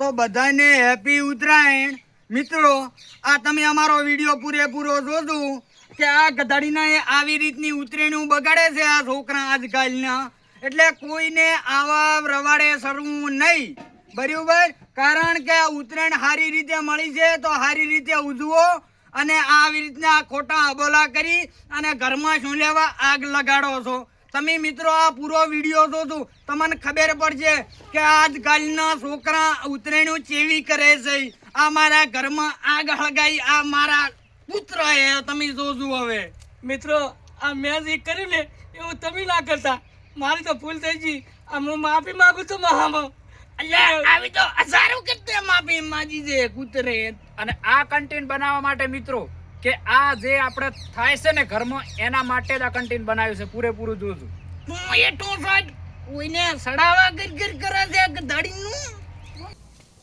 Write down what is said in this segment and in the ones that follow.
તો બધાને હેપી ઉત્તરાયણ. મિત્રો, આ તમે અમારો વીડિયો પૂરેપૂરો જોજો કે આ ગધાડીના આવી રીતની ઉતરેણું બગાડે છે આ છોકરા આજકાલના. એટલે કોઈને આવા રવાડે સરવું નહીં. બરાબર? કારણ કે આ ઉત્તરાયણ સારી રીતે મળી છે તો સારી રીતે ઉજવો અને આવી રીતના ખોટા અબોલા કરી અને ઘરમાં શું લેવા આગ લગાડો છો. તમે મિત્રો આ પૂરો વીડિયો જોજો. તમને ખબર પડશે કે આજકાલના છોકરા ઉતરેણું ચેવી કરે છે. આ મારા ઘરમાં આગ હળગાઈ આ મારા પુત્ર એ તમે જોજો હવે. મિત્રો આ મેં જે કર્યું ને એવું તમે ના કરતા. મારી તો ભૂલ થઈ ગઈ. આ હું માફી માગું છું મહામાં આવી તો હજારો કેટલે માફી માજી છે કૂતરે. અને આ કન્ટેન્ટ બનાવવા માટે મિત્રો કે આ જે આપણે થાય છે ને ઘરમાં એના માટે જ આ કન્ટેન્ટ બનાવ્યું છે પૂરેપૂરું જોજો. તું એટલું સાજ કોઈને સડાવા ગર ગર કરે છે દાડીનું?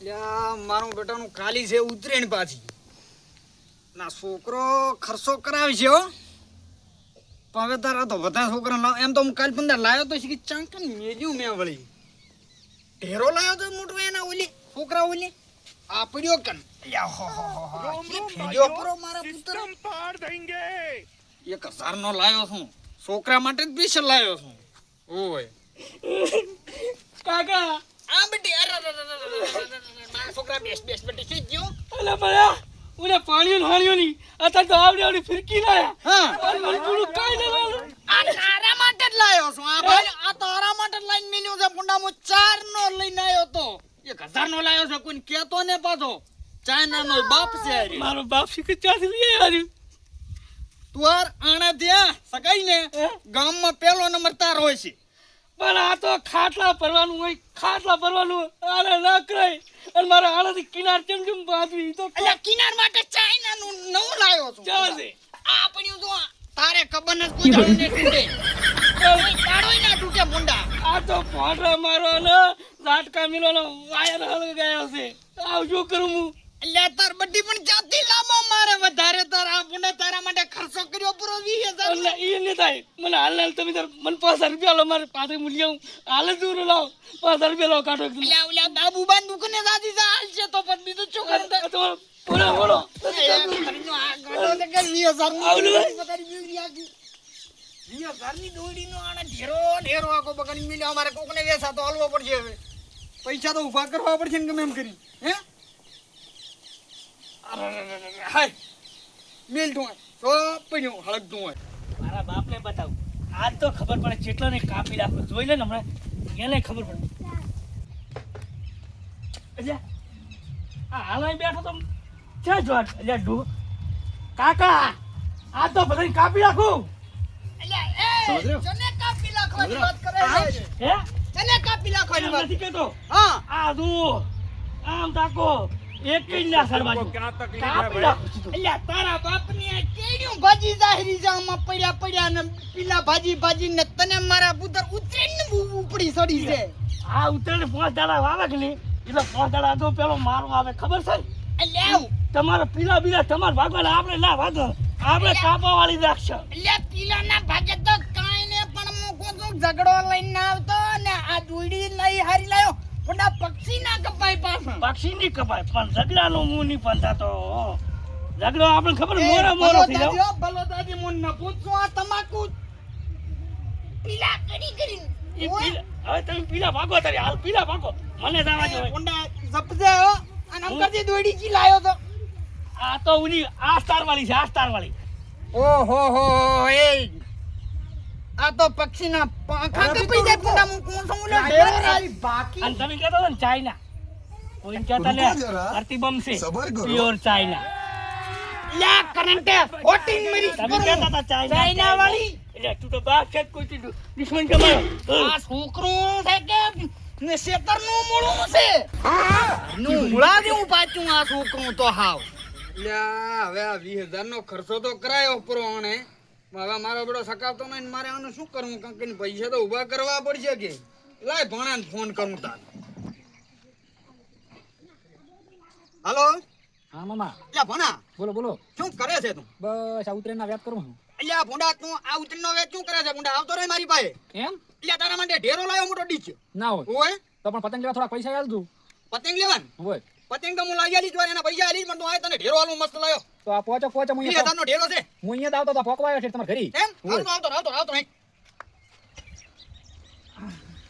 લ્યા મારું બેટાનું ખાલી છે ઉતરેણ પાછી. ના છોકરો ખર્ચો કરાવે છે હો હવે તારા તો બધા છોકરા લાવ એમ તો હું કાલ પંદર લાવ્યો તો છે કે ચાંકન મેજ્યું મેં વળી. ઢેરો લાવ્યો તો મોટો એના ઓલી છોકરા ઓલી. આ પડ્યો કન. લ્યા હો હો હો હો એ ભેજો પરો મારા પુત્ર? એક હજાર નો લાવ્યો છું. છોકરા માટે જ સ્પેશિયલ લાવ્યો છું. ઓય. કાકા આ બેટી અરે અરે, અરે, અરે, અરે, અરે, અરે, મારા છોકરા બેસ બેસ બેટી શું થયું? અલે ભયા ઉને પાણીઓ હાણ્યો ની અત્યારે તો આવડી આવડી ફિરકી લાયા. હા. અને મને પૂરું કાંઈ ના લાવ્યું. આ તારા માટે જ લાયો છું આ ભાઈ. આ તારા માટે લાઈન મિલ્યું છે પુંડા હું ચાર નો લઈને આવ્યો તો એક હજાર નો લાવ્યો છે કોઈ કેતો ને પાછો. ચાઇના નો બાપ છે મારો બાપ શીખી ત્યાંથી લઈ આવ્યું તુવાર આણા ત્યાં સગાઈ ને? ગામમાં પહેલો નંબર તાર હોય છે. પણ આ તો ખાટલા ભરવાનું હોય ખાટલા ભરવાનું આને ના કરાય. અને મારા આનાથી કિનાર ચમ ચમ બાંધવી? તો એટલે કિનાર માટે ચાઇના નું નવું લાવ્યો છું. ચાલે છે? આ પડ્યું તો તારે ખબર ન કોઈ ને તૂટે. કોઈ ના તૂટે મુંડા. આ તો ફોટો મારો ને ઝાટકા મિલોનો વાયર હલ ગયો છે. આવ શું કરું હું? અલ્યા તાર બધી પણ જાતી લાંબો મારે. વધારે તાર આપણે તારા માટે ખર્ચો કર્યો પૂરો વીસ હજાર. એટલે એ નહીં થાય. મને હાલ હાલ તમે તાર મને પાંચ હજાર રૂપિયા લો મારે પાસે મૂલ્ય હું હાલ જ લાવ. પાંચ હજાર રૂપિયા લો કાઢો અલ્યા ઓલા બાબુ બાન દુકને દાદી જા. હાલ છે તો પણ બીજું શું કરે તો બોલો બોલો. પૈસા તો ઊભા કરવા પડશે ને ગમે એમ કરી હે? હાય. મેલ તું તો પડ્યું હળગતું હોય મારા બાપને બતાવું. આજ તો ખબર પડે જેટલા ને કાપી નાખો જોઈ લે ને હમણાં. એને ખબર પડે. અલ્યા આ હાલ બેઠો તો ક્યાં જો અલ્યા ડૂ કાકા આ તો બધાને કાપી રાખું અલ્યા એ કાપી નાખવાની વાત કરે છે? હે? કાપી નાખવાની વાત નથી કેતો હા. આ જુઓ આમ તાકો એક કઈ ના સરવાજો. અલ્યા તારા બાપની આ કેડિયું ભાજી જાહેરી જામાં પડ્યા પડ્યા ને પીલા ભાજી ભાજી ને તને મારા પુત્ર ઉતરીને ઉપડી સડી છે. આ ઉતરીને પાંચ દાડા આવે કે નહીં? એટલે પાંચ દાડા તો પેલો મારો આવે ખબર છે? અલ્યા તમારે પીલા બીલા તમારે ભાગવાના આપણે ના ભાગો આપણે કાપા વાળી રાખશે. અલ્યા પીલા ના ભાગે તો કાઈ ને પણ મૂકો તો ઝઘડો લઈને આવતો ને આ દુડી લઈ હારી લાયો. પણ આ પક્ષી ના કપાય પાછા પક્ષી ની કપાય. પણ ઝઘડાનો મું નહીં પણ ઝગડો આપણે ખબર મોરા મોરો થઈ જાવ. ભલો દાદી મું ન પૂછો આ તમાકુ પીલા કરી કરી હવે તમે પીલા ભાગો તારી હાલ પીલા ભાગો. મને જવા જો કોંડા જપજે હો. અને અંકરજી દોડી કી લાયો તો. આ તો ઉની આ સ્ટાર વાળી છે આ સ્ટાર વાળી ઓહો હો એ આ તો પક્ષીના પાંખા કપાઈ જાય પુંડા કોણ છું? લે ઢેર બાકી અને તમે કહેતો હતા ને ચાઇના. કોઈ કહેતા લે જરા. છે પ્યોર ચાઇના. લે કરંટે હોટીન મરી તમે કહેતા હતા ચાઇના ચાઇના વાળી એટલે તું તો બાપ છે કોઈ તું દુશ્મન છે મારો. આ છોકરું છે કે ને શેતરનું મૂળું છે? નું મૂળા જેવું પાછું આ છોકરું તો હાવ. લે હવે આ વીસ હજાર નો ખર્ચો તો કરાયો પુરાણે હવે મારો બેડો સકાવતો નહીં ને મારે આનું શું કરવું? કારણ કે પૈસા તો ઊભા કરવા પડશે કે? લાય ભણાને ફોન કરું તાર. હાલો? હા મામા. લ્યા ભણા. બોલો બોલો. શું કરે છે તું? બસ આ ઉતરેના વ્યાપ કરું છું. અલ્યા ભૂંડા તું આ ઉતરીનો વેચ શું કરે છે? ભૂંડા આવતો રહે મારી પાસે. એમ? એટલે તારા માટે ઢેરો લાવ્યો મોટો ડીચ ના હોય. હોય? તો પણ પતંગ લેવા થોડા પૈસા આલતું પતંગ લેવાનું? હોય. પતંગ તો હું લાવી આલી જ વાર એના પૈસા આલી જ પણ તું આય તને ઢેરો આલું મસ્ત લાયો. તો આ પોચો પોચો હું અહીંયા હજારનો ઢેરો છે. હું અહીંયા આવતો તો ફોકવા છે તમારા ઘરી. એમ? આવતો આવતો આવતો આવતો નહીં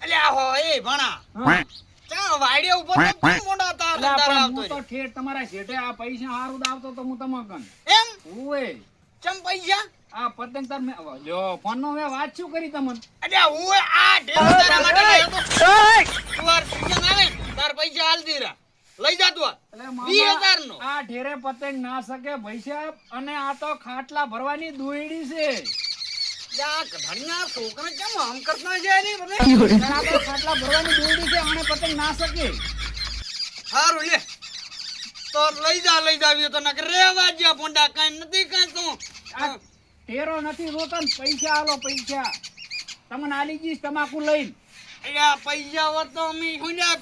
અલ્યા હો એ ભણા. હા. ક્યાં વાયડે તો કેમ મોઢા તાર અલા, તાર પણ આવતો તો ઠેઠ તમારા શેઠે આ પૈસા હારું જ તો હું તમે એમ? ઓય. ચમ પૈસા? આ પતંગ તાર મે જો ફોન નો મેં વાત શું કરી તમને? અલ્યા હું આ ઢેરો તારા માટે લાવ્યો તો તું આ આવે તાર પૈસા હાલ દીરા લઈ જાતો નો આ. ઢેરે પતંગ ના શકે પૈસા અને આ તો ખાટલા ભરવાની દોયડી છે. ગધાડીના છોકરા કેમ આમ કરતા છે ખાટલા ભરવાની દોયડી છે આને પતંગ ના શકે. સારું લે. તો લઈ જા લઈ જાવી તો નકર રેવા જ્યા પોંડા કાંઈ નથી કાંઈ તું આ ઢેરો નથી રોતન પૈસા આલો પૈસા. તમને આલી જઈશ તમાકુ લઈને. પૈસા હોત તો અમે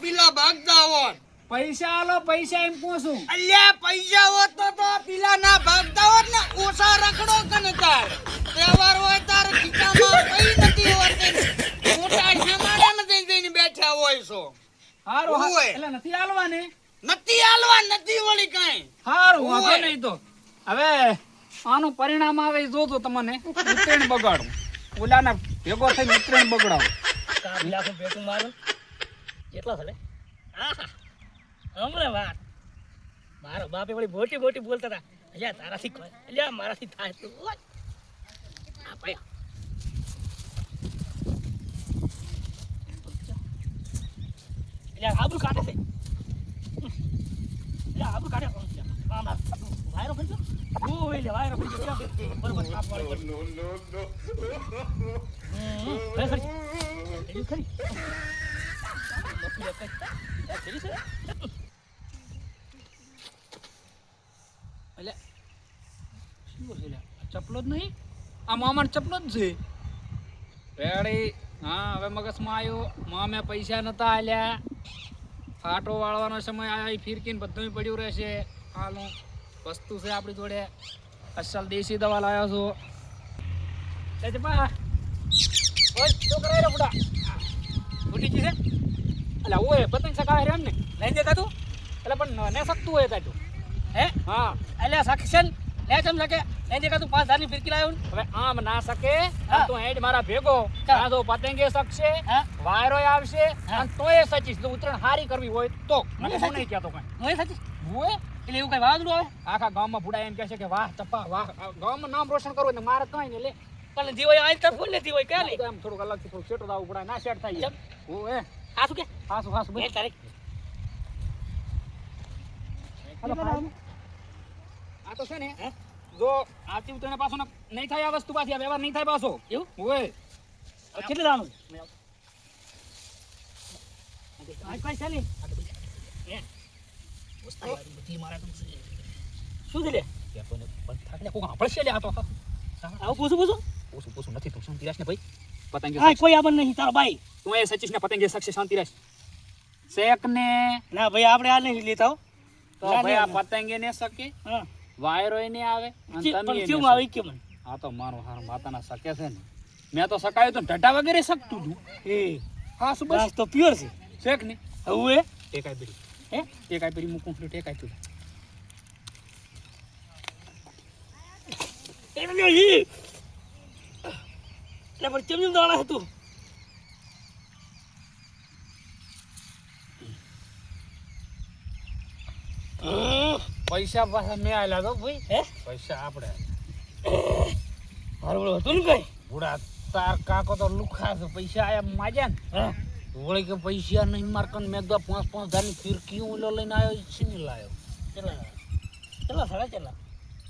પીલા ભાગતા હોત. પૈસા આલો પૈસા એમ પૂછું. અલ્યા પૈસા હોત તો તો પીલા ના ભાગતા હોત ને ઓછા રખડો કને તાર. તહેવાર હોય તાર ખીચામાં પૈ નથી હોતી. મોટા શેમાડે નથી જઈને બેઠા હોય છો. હારું એટલે નથી આલવાને નથી આલવા નથી વળી કઈ. હારું વાંધો નહીં તો. હવે આનું પરિણામ આવે જોજો તમને. ઉત્તરાયણ બગાડું. ઓલાના ભેગો થઈને ઉત્તરાયણ બગડાવું. કાપ લાખો ભેટું મારું. કેટલા થલે? હમણાં વાત. મારો બાપે વળી મોટી મોટી બોલતા હતા. અલ્યા, તારાથી અલ્યા, મારાથી થાય તો આપણે અલ્યા, આબરું કાઢે છે. અલ્યા, આબરૂ કાઢે. વાયરો ફરી ગયો ઓય લે, વાયરો. ખરી ખરી. ખરી એટલે શું છે ચપલો જ નહીં? આ મામાને ચપલો જ છે. રેડી. હા, હવે મગજમાં આવ્યો મામે પૈસા નતા આલ્યા. ફાટો વાળવાનો સમય આવ્યો ફિરકીને બધું પડ્યું રહેશે. હાલું, વસ્તુ છે આપણી જોડે. અસલ દેશી દવા લાવ્યો છો. એ જપા ઓય, શું કરાય રે બુડા ફૂટી જી છે? અલા, ઓય, પતંગ સકાવે રે એમ ને લઈ દેતા તું? એટલે પણ ને શકતું હોય તા તું. હે? હા. અલ્યા સક્ષન લે ચમ સકે નહીં દેખા તું પાંચ હજારની ફિરકી લાવ્યો હવે આમ ના શકે તો હેડ મારા ભેગો. તો પતંગે શકશે વાયરો આવશે હા. અને તોય સચીશ. તો ઉતરણ હારી કરવી હોય તો. મને શું નહીં કહેતો કઈ. હું એ? સાચી હોય એટલે એવું કઈ વાવાઝોડું આવે? આખા ગામમાં ભૂડા એમ કહે છે કે વાહ ચપ્પા વાહ. ગામમાં નામ રોશન કરવું ને મારે કઈ ને લે. પણ જી આજ આજ ફૂલ લેતી હોય ક્યાં લે? આમ થોડુંક અલગથી થોડું સેટો દાવું પડાય ના સેટ થાય. હોય આ શું કે? હાસુ હાસું બે તારીખ. આ તો છે ને જો આથી ઉતરણે પાછો નહીં થાય આ વસ્તુ પાછી આ વ્યવહાર નહીં થાય પાછો. એવું? હોય કેટલી દાનું. શું છે? લે? આવું પૂછું પૂછું? પૂછું પૂછું નથી તું શાંતિ રાખ ને ભાઈ. પતંગે હા કોઈ આબર નહીં તારો ભાઈ. તું એ સચીશ ને પતંગે શકશે શાંતિ રાખ. શેક ને ના ભાઈ આપણે આ નહીં લેતા હો. તો ભાઈ આ પતંગે ને. શકે? હા. વાયરો નહીં આવે અને તમે કેમ આવે શકો. કેમ આ તો મારો હાર માતાના શકે છે ને. મેં તો સકાયું તો ઢટા વગેરે શકતું તું એ. હા શું બસ? બસ તો પ્યોર છે. શેક ને હવે એ? આઈ પડી હે? ટેકાઈ પડી મૂકું એક આઈ તું એટલે ઈ. એટલે પણ કેમ કેમ દાણા હતું હમ. પૈસા પાછા મેં આવેલા તો ભાઈ હે? પૈસા આપણે મારું બોલો હતું ને કઈ બુડા તાર કાકો તો લુખા છે. પૈસા આયા માજા ને. હા. વળી કે પૈસા નહીં મારકન મેં કીધું પાંચ પાંચ હજારની ફિરકી હું લો લઈને આવ્યો છે ને લાયો. ચલા ચલા સાડા ચલા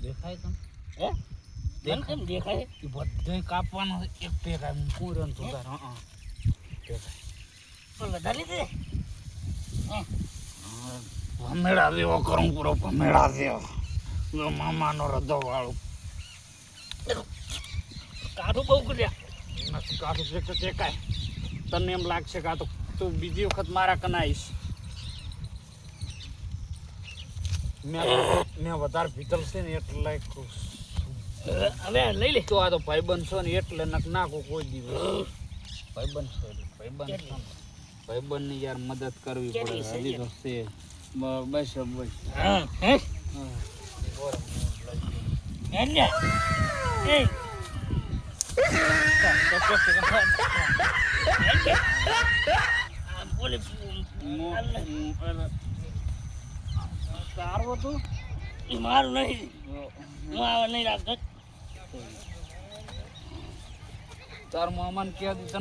દેખાય તમે હે? મને કેમ દેખાય? એ બધું કાપવાનો. એક હું પૂરણ છું તાર. હા? દેખાય પણ વધારે દે. ભમેડા જેવો કરું પૂરો ભમેડા જેવો મામાનો રદો વાળો. કાઢું બહુ કર્યા. નથી કાઢું છે કે ટેકાય તને એમ લાગશે કાં તો તું બીજી વખત મારા કનાઈશ મેં મેં વધારે ભીતલ છે ને એટલે હવે લઈ લે. તો આ તો ભાઈ બનશો ને એટલે નક નાખો કોઈ દિવસ. ભાઈબંધ બનશો ભાઈ ભાઈબંધ ભાઈ ને. ભાઈબંધની યાર મદદ કરવી પડે હજી તો છે. બસ બસ હા હે? એટલે એ. તારું હતું મારું નહીં. હું આવા નહીં રાખતો. તાર મામાને કહે તને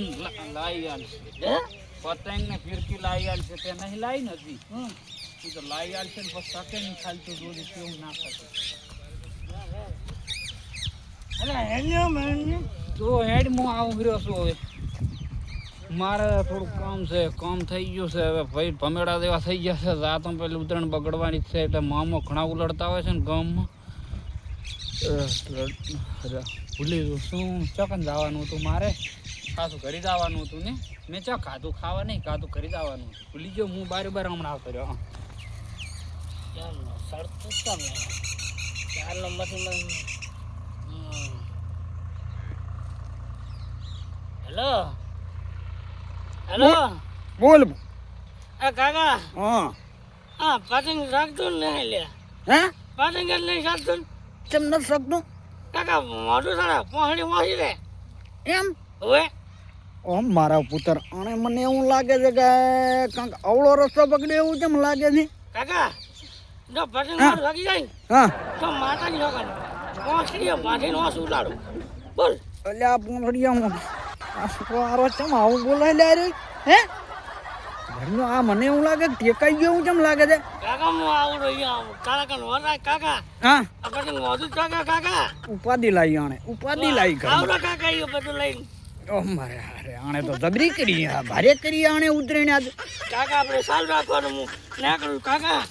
લાવી આલશે. હે? પતંગ ને ફિરકી લાવી આલશે તે નહીં લાવી નથી. તું તો લાવી આલશે ને પછી શકે નહીં ખાલી તું જોડી કેવું ના શકે અરે તો હેડ હું આવું રહ્યો છું હવે. મારે થોડું કામ છે કામ થઈ ગયું છે હવે. ભાઈ ભમેડા દેવા થઈ ગયા છે. રાત પેલી ઉતરણ બગડવાની જ છે એટલે મામો ઘણા ઉલડતા હોય છે ને ગામમાં. ભૂલી ગયું. શું ચોકન જવાનું હતું મારે? ખાસું ઘરે જવાનું હતું ને? મેં ચા ખાધું? ખાવા નહીં ખાધું ઘરે જવાનું હતું. ભૂલી ગયો હું બારે બાર હમણાં આવતો રહ્યો સડતું કેમ ચાર નંબરથી હેલો? હેલો? બોલ. આ કાકા? હા. આ પતંગ રાખતું ને લે. હે? પતંગ જ નહીં રાખતું ને. કેમ નથી શકતું કાકા મોઢું સારા પહોંચી પહોંચી દે એમ? હવે? ઓમ મારા પુત્ર અને મને એવું લાગે છે કે કંઈક અવળો રસ્તો પકડે એવું કેમ લાગે છે? કાકા જો હા. મારું લાગી જાય હા. તો માતાની છોકરા પહોંચી બાંધીને વાસ ઉડાડું. બોલ. એટલે આ પૂંછડીયા હું આ છોકરો ચમ આવું બોલાય લે રે? હે? ઘરનો આ મને એવું લાગે ટેકાઈ ગયું કેમ લાગે છે? કાકા હું આવું અહીંયા. કાકા કન વરાય કાકા. હા. આ પતંગ મોઢું કાકા કાકા. ઉપાધિ લાવી આણે ઉપાધિ લાવી ઘરમાં. આવડો કાકા એ બધું લઈને. ઓ મારે અરે આણે તો જબરી કરી આ ભારે કરી આણે ઉતરીને આજ. કાકા આપણે સાલ રાખવાનું. હું ના કરું કાકા.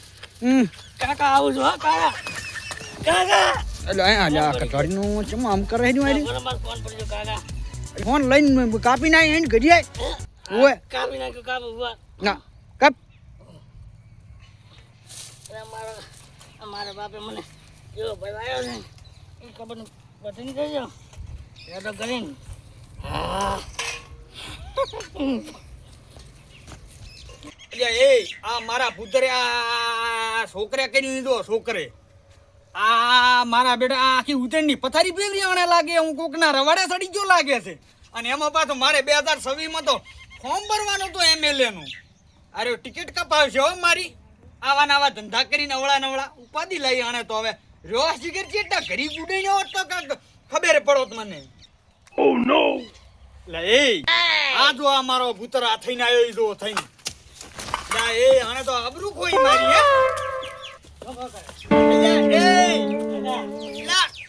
કાકા આવું છું હા કાકા. કાકા. એટલે અહીંયા લે આ કટાડીનું ચમ આમ કરે મારી બરાબર કાકા. ફોન લઈને કાપી નાય એને ઘડી આય. કાપી નાખ્યું કાપી ઊભા ના કાપ. મારા મારા બાપે મને ભાઈ આવ્યો ને એ ખબર બધી કહેજો એ તો કરીને. હા. એ આ મારા પુત્રે આ છોકરે કરી દીધો છોકરે. આ મારા બેટા આખી ઉતરણની પથારી પેલી લાગે હું કોકના રવાડે સડી ગયો લાગે છે. અને એમાં પાછું મારે બે હજાર છવ્વીસમાં તો ફોર્મ ભરવાનું હતું એમએલએ નું અરે ટિકિટ કપાવશે હો મારી. આવા નવા ધંધા કરીને અવળા નવળા ઉપાધિ લઈ આણે તો હવે. રોસ જીગર ચેટા ઘરી ગુડીને હોત તો કાંક ખબર પડોત મને. ઓ નો લે એ આ જો આ મારો પુત્ર આ થઈને આવ્યો જો થઈને. લા એ આને તો અબરું કોઈ મારી હે?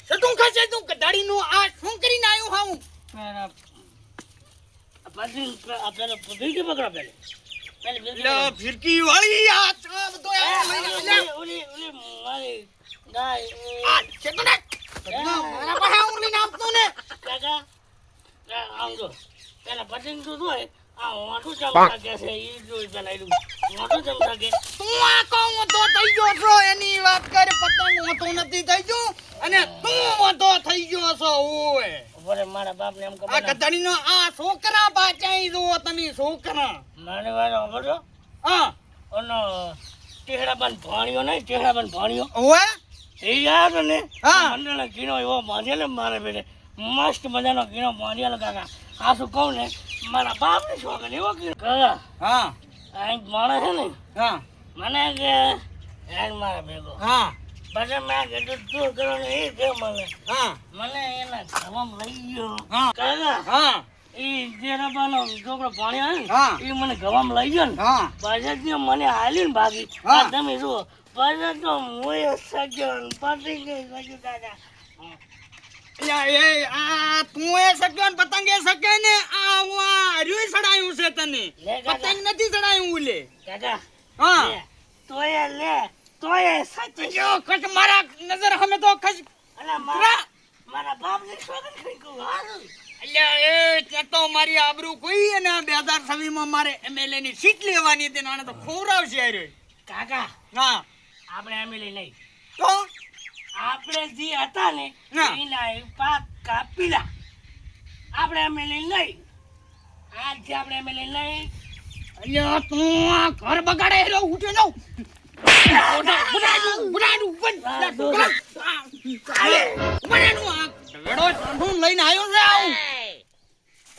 સટું ખાશે તું? કઢાડીનું આ શું કરીને આવ્યો હા હું પછી આ પેલો પકડો પેલે પેલે ફિરકી વાળી આ બધો આ લઈને લા ઓલી ઓલી મારી ગાય આ ચેતો ને મારા પાસે હું લઈને આપતો ને? કાકા આમ જો. પેલા પતંગ તો હોય આ મોટું ચમચા કે છે એ જોઈ પેલા મોટું તું આ કહું તો થઈ ગયો છો એની વાત કરે પતંગ હોતો નથી થઈ ગયો અને તું હોતો થઈ ગયો છો ઓય. બોલે મારા બાપને એમ આ ખબર ના કથાડીનો આ છોકરા પાચાઈ જુઓ તમે છોકરા. મારે વાળો ખબર હા. ઓનો ટેહડા બન ભાણ્યો નહીં ટેહડા બન ભાણ્યો. ઓવે એ યાદ ને? હા. મંડળ કીનો એવો બાંધ્યો ને મારે બેને. મસ્ત મજાનો કીનો બાંધ્યો કાકા. આ શું કહું ને? મારા બાપ ને શોખ એવો કીનો હા. એક છે ને હા. મને કે હેડ મારા ભેગો. હા. પછી મેં કીધું તું કરો ને એ કે મને. હા. મને એના ધર્મ લઈ ગયો. હા. કાકા હા. જે રબાનો છોકરો ભણ્યો ને. એ મને ગવામ લઈ ગયો ને હા. મને હાલી ને ભાગી તમે જુઓ પાછળ તો હું સગ્યો ને પતી ગઈ કાકા એ આ તું એ શક્યો ને પતંગ એ સકે ને આ હું આ હર્યુંય સડાયું છે તને. પતંગ નથી સડાયું ઉલે. કાકા હા. તોય લે તોય સાચી જો કચ મારા નજર હમે તો ખસ અલા મારા મારા બાપ ને સ્વાગત કરી કહું હારું. અલ્યા એ તો મારી આબરૂ કોઈ અને બે હજાર છવ્વીસમાં મારે એમએલએ ની સીટ લેવાની હતી ને આને તો ખોવરાવશે હાર્યો કાકા હા. આપણે એમ લઈ લઈ તો? આપણે જે હતા ને એના પાક કાપીલા. આપણે અમે લઈ. લઈ આજે આપણે અમે લઈ. લઈ અલ્યા તું આ ઘર બગાડે એલો ઉઠે નો ચાલે. આ વેડો ચાંદું લઈને આવ્યો છે આવું.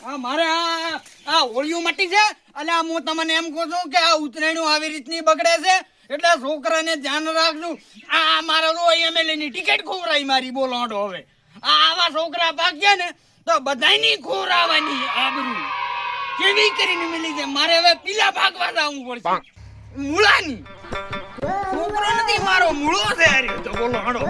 આ મારે આ આ હોળીઓ મટી છે. અલ્યા હું તમને એમ કહું છું કે આ ઉત્તરાયણું આવી રીતની બગડે છે. એટલે છોકરાને ધ્યાન રાખજો. આ મારે તો એમએલએ ની ટિકિટ ખોવરાઈ મારી બોલાડો હવે. આ આવા છોકરા ભાગ્યા ને તો બધાયની ખોરાવાની આબરૂ. કેવી કરીને મિલી છે? મારે હવે પીલા ભાગવા જવું પડશે. મૂળાની. છોકરો નથી મારો મૂળો છે તો બોલો હડો